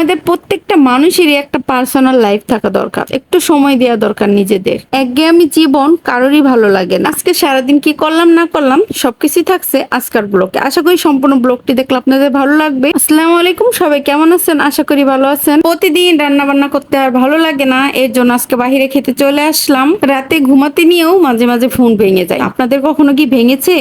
আমাদের প্রত্যেকটা মানুষেরই একটা পার্সোনাল লাইফ থাকা দরকার। একটু সময় দেওয়া দরকার নিজেদের। একঘেয়েমি জীবন কারোরই ভালো লাগে না। আজকে সারাদিন কি করলাম, না করলাম, সবকিছুই থাকছে আজকার ব্লগে। আশা করি সম্পূর্ণ ব্লগটি দেখলে আপনাদের ভালো লাগবে। আসসালামু আলাইকুম, সবাই কেমন আছেন? আশা করি ভালো আছেন। প্রতিদিন রান্না বান্না করতে আর ভালো লাগে না, এর জন্য আজকে বাহিরে খেতে চলে আসলাম। রাতে ঘুমাতে নিয়েও মাঝে মাঝে ফোন ভেঙে যায়। আপনাদের কখনো কি ভেঙেছে?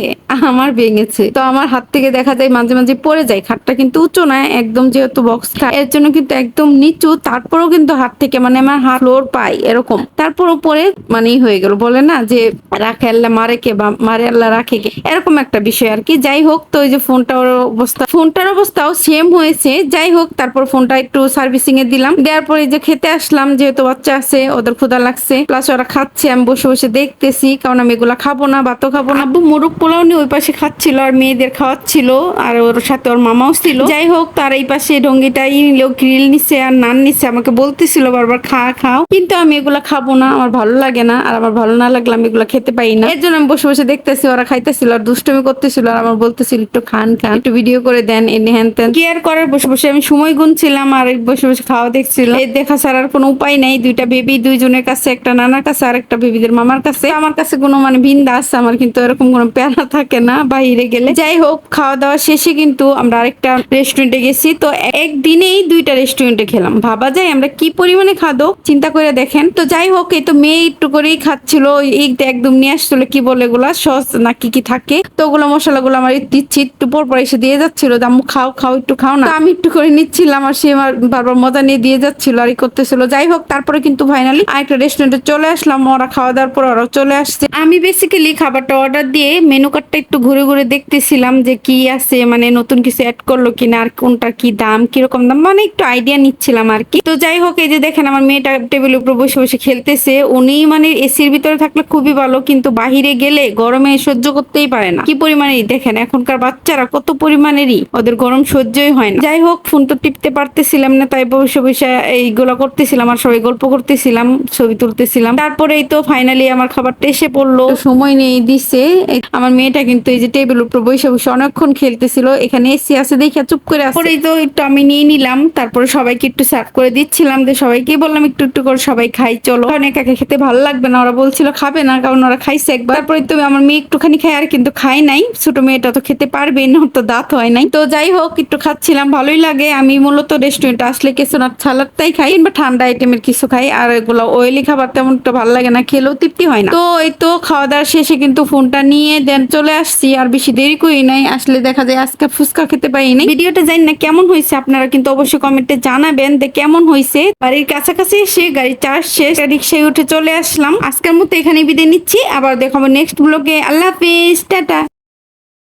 আমার ভেঙেছে। তো আমার হাত থেকে দেখা যায় মাঝে মাঝে পড়ে যায়। খাটটা কিন্তু উঁচু না একদম যেহেতু বক্স খাট। এর জন্য কিন্তু একদম নিচু, তারপরেও কিন্তু হাত থেকে মানে আমার হাত ফ্লোর পাই এরকম। তারপরও পরে মানেই হয়ে গেল। বলে না যে, রাখে আল্লাহ, মারে কে বা, মারে আল্লাহ, রাখে কে? এরকম একটা বিষয় আর কি। যাই হোক, তো ওই যে ফোনটার অবস্থা, ফোনটার অবস্থাও সেম হয়েছে। যাই হোক, তারপর ফোনটা একটু সার্ভিসিং এ দিলাম। দেওয়ার পরে যে খেতে আসলাম, যেহেতু বাচ্চা আছে, ওদের ক্ষুদা লাগছে। প্লাস ওরা খাচ্ছে, আমি বসে বসে দেখতেছি, কারণ আমি এগুলা খাব না, ভাতও খাব না। আব্বু মুরুক পোলাও নিয়ে ওই পাশে খাচ্ছিল আর মেয়েদের খাওয়াচ্ছিল, আর ওর সাথে ওর মামাও ছিল। যাই হোক, তার এই পাশে ডঙ্গিটাই নিল গ্রিল নিচ্ছে আর নান নিচ্ছে আমাকে বলতেছিল বারবার, খা, খাও। কিন্তু আমি এগুলা খাব না, আমার ভালো লাগে না, আর আমার ভালো না লাগলে আমি এগুলা খেতে পাই না। এর জন্য আমি বসে বসে দেখতেছি, ওরা খাইতেছিল আর দুষ্টমি করতেছিল, আর আমার বলতেছিল, একটু খান খান। একটু ভিডিও করে দেন এনে হ্যান তেন। কেয়ার করার? বসে বসে আমি সময় গুনছিলাম, আর বসে বসে খাওয়া দেখছিলাম। এই দেখা ছাড়ার কোনো উপায় নেই, দুইটা বেবি দুইজনের কাছে, একটা নানার কাছে, আর একটা বেবিদের মামার কাছে। আমার কাছে কোনো মানে বিন্দা আছে, আমার কিন্তু এরকম কোনো প্যারা থাকে না, বাইরে গেলে। যাই হোক, খাওয়া দাওয়া শেষে কিন্তু আমরা আরেকটা রেস্টুরেন্টে গেছি, তো একদিনেই দুইটা রেস্টুরেন্টে খেলাম। ভাবা যায় আমরা কি পরিমাণে খাদো? চিন্তা করে দেখেন। তো যাই হোক, এই তো মেয়ে একটু করেই খাচ্ছিল। এই একদম নিয়ে আসছিল কি বলে এগুলা, সস না কি কি থাকে। তো ওগুলো মশলাগুলো আমার দিচ্ছি, একটু পর পর এসে দিয়ে যাচ্ছিল। আম্মু, খাও খাও, একটু খাও না। আমি একটু করে নিচ্ছিলাম আর সে আমার বারবার মজা নিয়ে দিয়ে যাচ্ছিল আর করতেছিল। যাই হোক, তারপরে কিন্তু ফাইনালি আরেকটা রেস্টুরেন্টে চলে আসলাম। ওরা খাওয়া দাওয়ার পর ওরা চলে আসছে। আমি বেসিক্যালি খাবারটা অর্ডার দিয়ে মেনু কার্ডটা একটু ঘুরে ঘুরে দেখতেছিলাম যে কি আছে মানে নতুন কিছু অ্যাড করল কিনা, আর কোনটা কি দাম, কীরকম দাম মানে একটু আইডিয়া নিচ্ছিলাম আর কি তো যাই হোক, এই যে দেখেন আমার মেয়েটা টেবিলের উপর বসে বসে খেলতেছে। উনি মানে এসির ভিতরে থাকলে খুবই ভালো, কিন্তু বাহিরে গেলে গরমে সহ্য করতেই পারে না। কি পরিমাণে দেখেন এখনকার বাচ্চারা কত পরিমাণেরই ওদের গরম সহ্যই হয় না। যাই হোক ফোন তো টিপতে পারতেছিলাম না, তাই বসে বসে এইগুলো করতেছিলাম আর সবাই গল্প করতেছিলাম, ছবি তুলতেছিলাম। তারপরে এই তো ফাইনালি আমার খাবারটা এসে পড়ল। সময় নেই এই আমার মেয়েটা কিন্তু এই যে টেবিল উপর বসে বসে অনেকক্ষণ খেলতেছিল, এখানে এসি আছে, দেখে চুপ করে পরেই তো একটু আমি নিয়ে নিলাম। তারপরে সবাইকে একটু সার্ভ করে দিচ্ছিলাম যে সবাইকে বললাম একটু একটু করে সবাই খাই, চলো। কারণ একাকে খেতে ভালো লাগবে না। ওরা বলছিল খাবে না, কারণ ওরা খাইছে একবার। তারপরে তো আমার মেয়ে একটুখানি খায় আর কিন্তু খাই নাই। ছোট মেয়েটা তো খেতে পারবে না তো দাঁত হয় নাই। তো যাই হোক, একটু খাচ্ছিলাম, ভালোই লাগে। আমি মূলত রেস্টুরেন্টে আসলে কিছু না, সালাদটাই খাই বা ঠান্ডা আইটেমের কিছু খাই। আর এগুলো অয়েলি খাবার তেমন একটা ভালো লাগে না, খেলেও তৃপ্তি হয় না। তো এই তো খাওয়া দাওয়া শেষে কিন্তু ফোনটা নিয়ে দেন চলে আসছি। আর বেশি দেরি করি নাই। আসলে দেখা যায় আজকে ফুচকা খেতে পাইনি ভিডিওটা জানি না কেমন হয়েছে, আপনারা কিন্তু অবশ্যই কমেন্টে জানাবেন যে কেমন হয়েছে বাড়ির কাছাকাছি এসে গাড়ি চার্জ শেষ, রিক্সায় উঠে চলে আসলাম। আজকের মতো এখানে বিদায় নিচ্ছি। আবার দেখাবো নেক্সট ব্লগে আল্লাহ হাফিজ, টাটা।